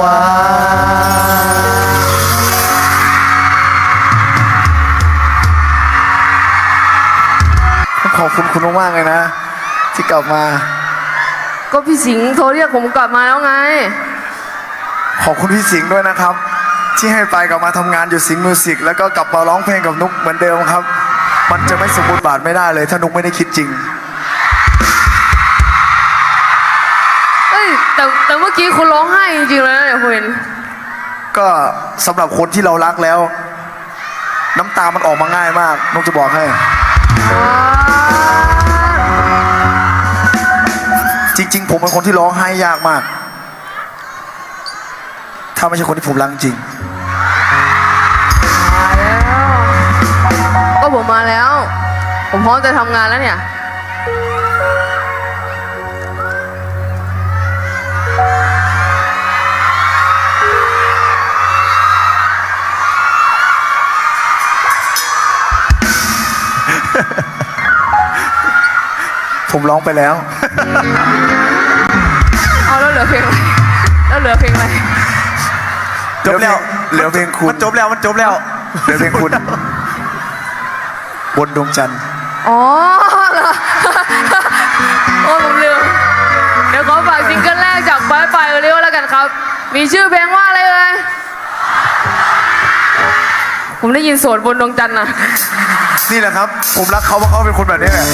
วานขอบคุณคุณมากๆเลยนะ ที่กลับมา ก็พี่สิงห์โทรเรียกผมกลับมาแล้วไง ขอบคุณพี่สิงห์ด้วยนะครับ ที่ให้ไปกลับมาทำงานอยู่สิงห์มิวสิกแล้วก็กลับมาร้องเพลงกับนุกเหมือนเดิมครับ มันจะไม่สมบูรณ์บาทไม่ได้เลย ถ้านุกไม่ได้คิดจริง แต่แต่เมื่อกี้คุณร้องไห้จริงๆเลยนะเนี่ยคุณเห็นก็สำหรับคนที่เรารักแล้ว น้ำตามันออกมาง่ายมากนุกจะบอกให้ จริง ๆ ผมเป็นคนที่ร้องไห้ยากมาก ถ้าไม่ใช่คนที่ผมรักจริง มาแล้วก็ผมมาแล้ว ผมพร้อมจะทำงานแล้วเนี่ย ผมร้องไปแล้ว เอาแล้วเหลือเพลงอะไรแล้วเหลือเพลงอะไร จบแล้ว เหลือเพลงคุณมันจบแล้วมันจบแล้ว เหลือเพลงคุณ บนดวงจันทร์อ๋อเหรอโอ้ผมลืม เดี๋ยวขอฝากซิงเกิลแรกจากปลายปลายเร็วแล้วกันครับ มีชื่อเพลงว่าอะไรเลย ผมได้ยินโสดบนดวงจันทร์นะ นี่แหละครับ ผมรักเขาเพราะเขาเป็นคนแบบนี้แหละ